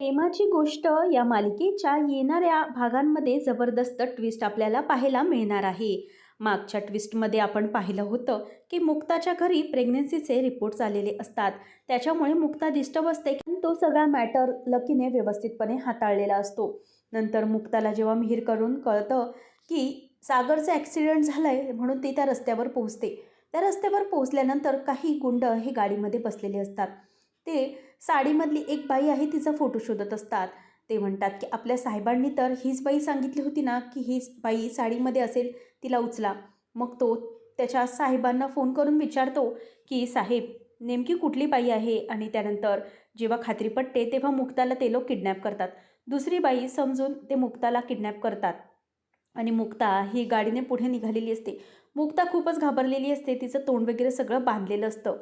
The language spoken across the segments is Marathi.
प्रेमाची गोष्ट या मालिकेच्या येणाऱ्या भागांमध्ये जबरदस्त ट्विस्ट आपल्याला पाहायला मिळणार आहे. मागच्या ट्विस्टमध्ये आपण पाहिलं होतं की मुक्ताच्या घरी प्रेग्नन्सीचे रिपोर्ट्स आलेले असतात. त्याच्यामुळे मुक्ता डिस्टर्ब असते की तो सगळा मॅटर लकीने व्यवस्थितपणे हाताळलेला असतो. नंतर मुक्ताला जेव्हा मिहीर करून कळतं की सागरचं ॲक्सिडेंट झालं आहे म्हणून ती त्या रस्त्यावर पोहोचते. त्या रस्त्यावर पोहोचल्यानंतर काही गुंड हे गाडीमध्ये बसलेले असतात. ते साडीमधली एक बाई आहे तिचा फोटो शोधत असतात. ते म्हणतात की आपल्या साहेबांनी तर हीच बाई सांगितली होती ना की हीच बाई साडीमध्ये असेल तिला उचला. मग तो त्याच्या साहेबांना फोन करून विचारतो की साहेब नेमकी कुठली बाई आहे? आणि त्यानंतर जेव्हा खात्री पटते तेव्हा मुक्ताला ते लोक किडनॅप करतात. दुसरी बाई समजून ते मुक्ताला किडनॅप करतात. आणि मुक्ता ही गाडीने पुढे निघालेली असते. मुक्ता खूपच घाबरलेली असते तिचं तोंड वगैरे सगळं बांधलेलं असतं.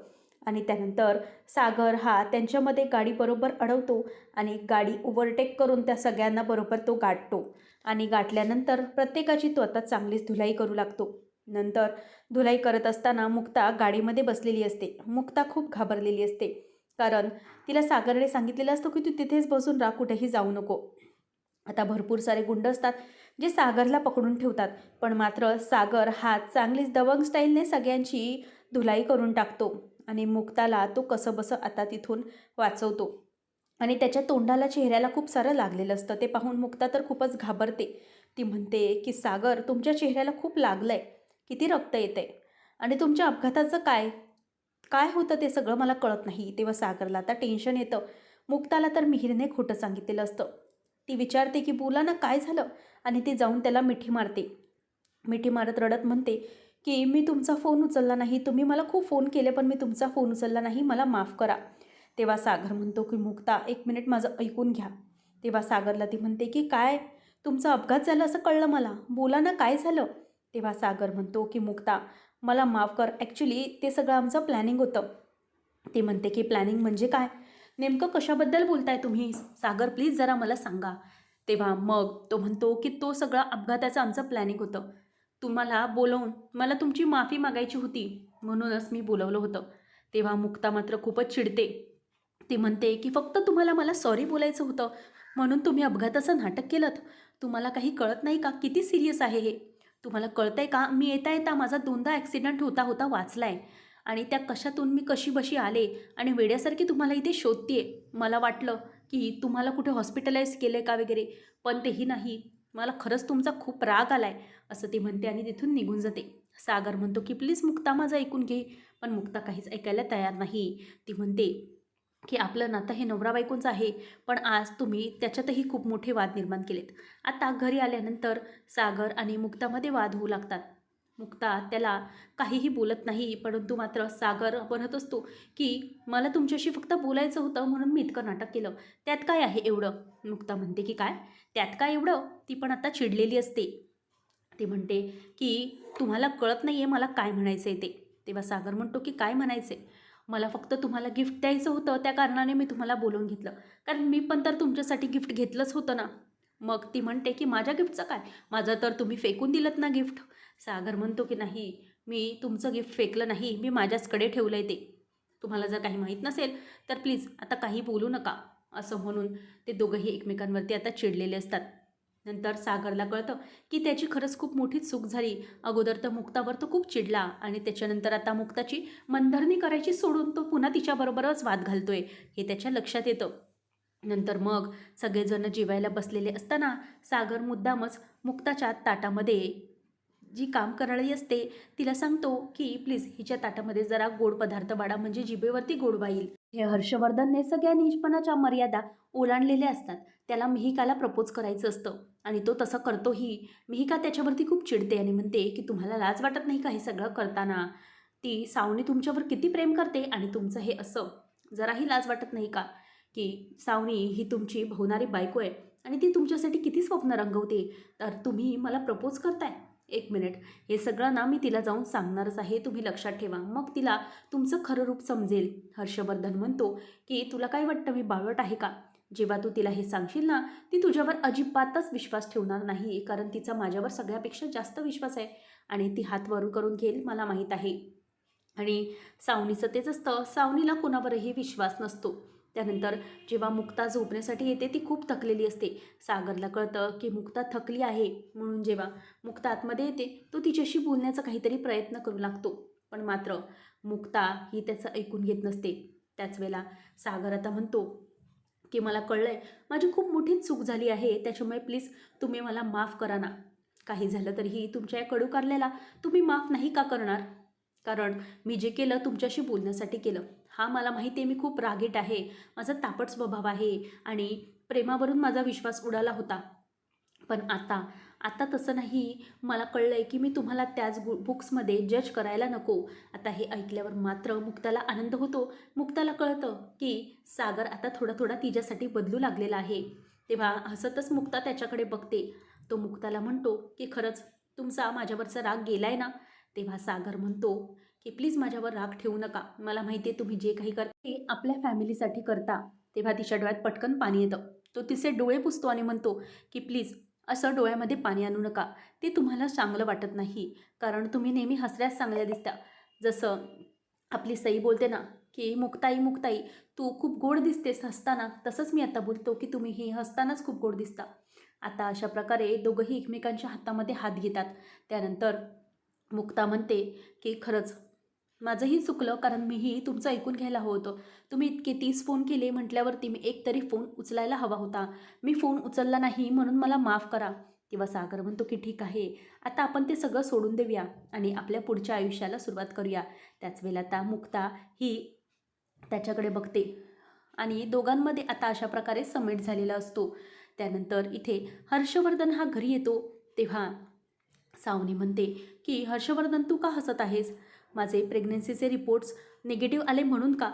आणि त्यानंतर सागर हा त्यांच्यामध्ये गाडीबरोबर अडवतो आणि गाडी ओव्हरटेक करून त्या सगळ्यांना बरोबर तो गाठतो. आणि गाठल्यानंतर प्रत्येकाची तो आता चांगलीच धुलाई करू लागतो. नंतर धुलाई करत असताना मुक्ता गाडीमध्ये बसलेली असते. मुक्ता खूप घाबरलेली असते. कारण तिला सागरने सांगितलेलं असतं की तू तिथेच बसून राहा कुठेही जाऊ नको. आता भरपूर सारे गुंड असतात जे सागरला पकडून ठेवतात. पण मात्र सागर हा चांगलीच दबंग स्टाईलने सगळ्यांची धुलाई करून टाकतो. आणि मुक्ताला तो कसं बसं आता तिथून वाचवतो. आणि त्याच्या तोंडाला चेहऱ्याला खूप सारं लागलेलं असतं. ते पाहून मुक्ता तर खूपच घाबरते. ती म्हणते की सागर तुमच्या चेहऱ्याला खूप लागलं आहे किती रक्त येतं आहे आणि तुमच्या अपघाताचं काय? काय होतं ते सगळं मला कळत नाही. तेव्हा सागरला आता टेन्शन येतं. मुक्ताला तर मिहिरने खोटं सांगितलेलं असतं. ती विचारते की बोला ना काय झालं? आणि ती जाऊन त्याला मिठी मारते. मिठी मारत रडत म्हणते की मी तुमचा फोन उचलला नाही तुम्ही मला खूप फोन केले पण मी तुमचा फोन उचलला नाही मला माफ करा. तेव्हा सागर म्हणतो की मुक्ता एक मिनिट माझं ऐकून घ्या. तेव्हा सागरला ती म्हणते की काय? तुमचा अपघात झाला असं कळलं मला? बोला ना काय झालं? तेव्हा सागर म्हणतो की मुक्ता मला माफ कर. ॲक्च्युली ते सगळं आमचं प्लॅनिंग होतं. ते म्हणते की प्लॅनिंग म्हणजे काय? नेमकं कशाबद्दल बोलताय तुम्ही? सागर प्लीज जरा मला सांगा. तेव्हा मग तो म्हणतो की तो सगळा अपघाताचं आमचं प्लॅनिंग होतं. तुम्हाला बोलवून मला तुमची माफी मागायची होती म्हणूनच मी बोलवलं होतं. तेव्हा मुक्ता मात्र खूपच चिडते. ती म्हणते की फक्त तुम्हाला मला सॉरी बोलायचं होतं म्हणून तुम्ही अपघाताचं नाटक केलं तुम्हाला काही कळत नाही का? किती सिरियस आहे हे? तुम्हाला कळतंय का? मी येता येता माझा दोनदा ॲक्सिडेंट होता होता वाचला आहे आणि त्या कशातून मी कशी बशी आले? आणि वेड्यासारखी तुम्हाला इथे शोधते मला वाटलं की तुम्हाला कुठे हॉस्पिटलाइज केलं आहे का वगैरे? पण तेही नाही. मला खरंच तुमचा खूप राग आला आहे असं ती म्हणते आणि तिथून निघून जाते. सागर म्हणतो की प्लीज मुक्ता माझं ऐकून घे. पण मुक्ता काहीच ऐकायला तयार नाही. ती म्हणते की आपलं नातं हे नवरा बायकोंचं आहे पण आज तुम्ही त्याच्यातही खूप मोठे वाद निर्माण केलेत. आता घरी आल्यानंतर सागर आणि मुक्तामध्ये वाद होऊ लागतात. मुक्ता त्याला काहीही बोलत नाही परंतु मात्र सागर म्हणत असतो की मला तुमच्याशी फक्त बोलायचं होतं म्हणून मी इतकं नाटक केलं. त्यात काय आहे एवढं? मुक्ता म्हणते की काय? त्यात काय एवढं? ती पण आता चिडलेली असते. ती म्हणते की तुम्हाला कळत नाही आहे मला काय म्हणायचं आहे ते. तेव्हा सागर म्हणतो की काय म्हणायचं आहे मला फक्त तुम्हाला गिफ्ट द्यायचं होतं त्या कारणाने मी तुम्हाला बोलवून घेतलं. कारण मी पण तर तुमच्यासाठी गिफ्ट घेतलंच होतं ना. मग ती म्हणते की माझ्या गिफ्टचं काय? माझं तर तुम्ही फेकून दिलं ना गिफ्ट सागर म्हणतो की नाही मी तुमचं गिफ्ट फेकलं नाही मी माझ्याचकडे ठेवलं आहे ते. तुम्हाला जर काही माहीत नसेल तर प्लीज आता काही बोलू नका. असं म्हणून ते दोघंही एकमेकांवरती आता चिडलेले असतात. नंतर सागरला कळतं की त्याची खरंच खूप मोठी चूक झाली. अगोदर तर मुक्तावर तो खूप चिडला आणि त्याच्यानंतर आता मुक्ताची मनधरणी करायची सोडून तो पुन्हा तिच्याबरोबरच वाद घालतोय हे त्याच्या लक्षात येतं. नंतर मग सगळेजण जेवायला बसलेले असताना सागर मुद्दामच मुक्ताच्या ताटामध्ये जी काम करणारी असते तिला सांगतो की प्लीज हिच्या ताटामध्ये जरा गोड पदार्थ वाढा म्हणजे जिभेवरती गोड येईल हे हर्षवर्धनने सगळ्या निजपणाच्या मर्यादा ओलांडलेल्या असतात. त्याला मिहिकाला प्रपोज करायचं असतं आणि तो तसं करतोही. मिहिका त्याच्यावरती खूप चिडते आणि म्हणते की तुम्हाला लाज वाटत नाही का हे सगळं करताना? ती सावणी तुमच्यावर किती प्रेम करते आणि तुमचं हे असं. जराही लाज वाटत नाही का? की सावनी ही तुमची भवणारी बायको आहे आणि ती तुमच्यासाठी किती स्वप्न रंगवते. तर तुम्ही मला प्रपोज करताय. एक मिनिट हे सगळं ना मी तिला जाऊन सांगणारच आहे. तुम्ही लक्षात ठेवा. मग तिला तुमचं खरं रूप समजेल. हर्षवर्धन म्हणतो की तुला काय वाटतं मी बावट आहे का? जेव्हा तू तिला हे सांगशील ना ती तुझ्यावर अजिबातच विश्वास ठेवणार नाही कारण तिचा माझ्यावर सगळ्यापेक्षा जास्त विश्वास आहे आणि ती हात वरून करून घेईल मला माहीत आहे. आणि सावनीचं तेच असतं. सावनीला कोणावरही विश्वास नसतो. त्यानंतर जेव्हा मुक्ता झोपण्यासाठी येते ती खूप थकलेली असते. सागरला कळतं की मुक्ता थकली आहे. म्हणून जेव्हा मुक्ता आतमध्ये येते तो तिच्याशी बोलण्याचा काहीतरी प्रयत्न करू लागतो. पण मात्र मुक्ता ही त्याचं ऐकून घेत नसते. त्याच वेळेला सागर आता म्हणतो की मला कळलं आहे माझी खूप मोठी चूक झाली आहे. त्याच्यामुळे प्लीज तुम्ही मला माफ करा ना. काही झालं तरीही तुमच्या या कडू कारल्याला तुम्ही माफ नाही का करणार? कारण मी जे केलं तुमच्याशी बोलण्यासाठी केलं. हा मला माहिती आहे मी खूप रागीट आहे. माझा तापट स्वभाव आहे आणि प्रेमावरून माझा विश्वास उडाला होता. पण आता आता तसं नाही. मला कळलं आहे की मी तुम्हाला त्याच बु बुक्समध्ये जज करायला नको. आता हे ऐकल्यावर मात्र मुक्ताला आनंद होतो. मुक्ताला कळतं की सागर आता थोडा थोडा तिच्यासाठी बदलू लागलेला आहे. तेव्हा हसतच मुक्ता त्याच्याकडे बघते. तो मुक्ताला म्हणतो की खरंच तुमचा माझ्यावरचा राग गेलाय ना? तेव्हा सागर म्हणतो की प्लीज माझ्यावर राग ठेवू नका. मला माहिती आहे तुम्ही जे काही करता ते आपल्या फॅमिलीसाठी करता. तेव्हा तिच्या डोळ्यात पटकन पाणी येतं. तो तिचे डोळे पुसतो आणि म्हणतो की प्लीज असं डोळ्यामध्ये पाणी आणू नका. ते तुम्हाला चांगलं वाटत नाही. कारण तुम्ही नेहमी हसऱ्याच चांगल्या दिसता. जसं आपली सई बोलते ना की मुक्ताई मुक्ताई तू खूप गोड दिसतेस हसताना. तसंच मी आता बोलतो की तुम्ही ही हसतानाच खूप गोड दिसता. आता अशा प्रकारे दोघंही एकमेकांच्या हातामध्ये हात घेतात. त्यानंतर मुक्ता म्हणते की खरंच माझंही चुकलं कारण मीही तुमचं ऐकून घ्यायला हवं होतं. तुम्ही इतके तीस फोन केले म्हटल्यावरती मी एक तरी फोन उचलायला हवा होता. मी फोन उचलला नाही म्हणून मला माफ करा. तेव्हा सागर म्हणतो की ठीक आहे. आता आपण ते सगळं सोडून देऊया आणि आपल्या पुढच्या आयुष्याला सुरुवात करूया. त्याच वेळेला आता मुक्ता ही त्याच्याकडे बघते आणि दोघांमध्ये आता अशा प्रकारे समेट झालेला असतो. त्यानंतर इथे हर्षवर्धन हा घरी येतो. तेव्हा सावनी म्हणते की हर्षवर्धन तू का हसत आहेस? माझे प्रेग्नन्सीचे रिपोर्ट्स निगेटिव्ह आले म्हणून का?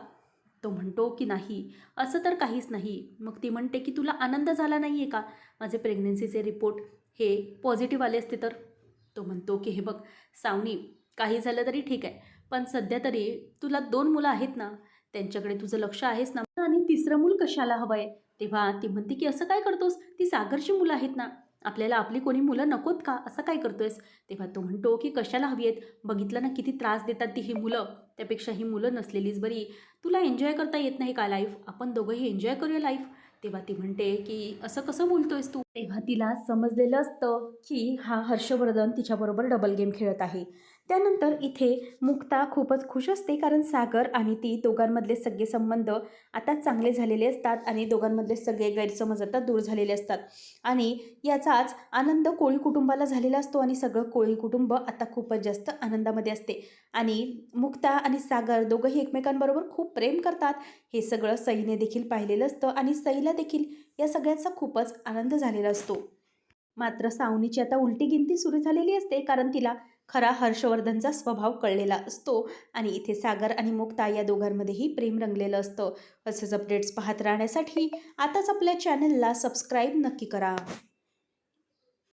तो म्हणतो की नाही. असं तर काहीच नाही. मग ती म्हणते की तुला आनंद झाला नाही आहे का? माझे प्रेग्नन्सीचे रिपोर्ट हे पॉझिटिव्ह आले असते तर? तो म्हणतो की हे बघ सावनी काही झालं तरी ठीक आहे. पण सध्या तरी तुला दोन मुलं आहेत ना? त्यांच्याकडे तुझं लक्ष आहेस ना? आणि तिसरं मूल कशाला हवं आहे तेव्हा ती म्हणते की असं काय करतोस? ती सागरची मुलं आहेत ना? आपल्याला आपली कोणी मुलं नकोत का? असं काय करतोयस? तेव्हा तो म्हणतो की कशाला हवी आहेत? बघितलं ना किती त्रास देतात ती ही मुलं. त्यापेक्षा ही मुलं नसलेलीच बरी. तुला एन्जॉय करता येत नाही का लाईफ आपण दोघंही एन्जॉय करूया लाईफ तेव्हा ती म्हणते की असं कसं बोलतोयस तू? तेव्हा तिला समजलेलं असतं की हा हर्षवर्धन तिच्याबरोबर डबल गेम खेळत आहे. त्यानंतर इथे मुक्ता खूपच खुश असते कारण सागर आणि ती दोघांमधले सगळे संबंध आता चांगले झालेले असतात आणि दोघांमधले सगळे गैरसमज आता दूर झालेले असतात. आणि याचाच आनंद कोळी कुटुंबाला झालेला असतो आणि सगळं कोळी कुटुंब आता खूपच जास्त आनंदामध्ये असते. आणि मुक्ता आणि सागर दोघंही एकमेकांबरोबर खूप प्रेम करतात. हे सगळं सईने देखील पाहिलेलं असतं आणि सईला देखील या सगळ्याचा खूपच आनंद झालेला असतो. मात्र सावनीची आता उलटी गिनती सुरू झालेली असते कारण तिला खरा हर्षवर्धनचा स्वभाव कळलेला असतो. आणि इथे सागर आणि मुक्ता या दोघांमध्येही प्रेम रंगलेलं असतं. असेच अपडेट्स पाहत राहण्यासाठी आताच आपल्या चॅनलला सबस्क्राईब नक्की करा.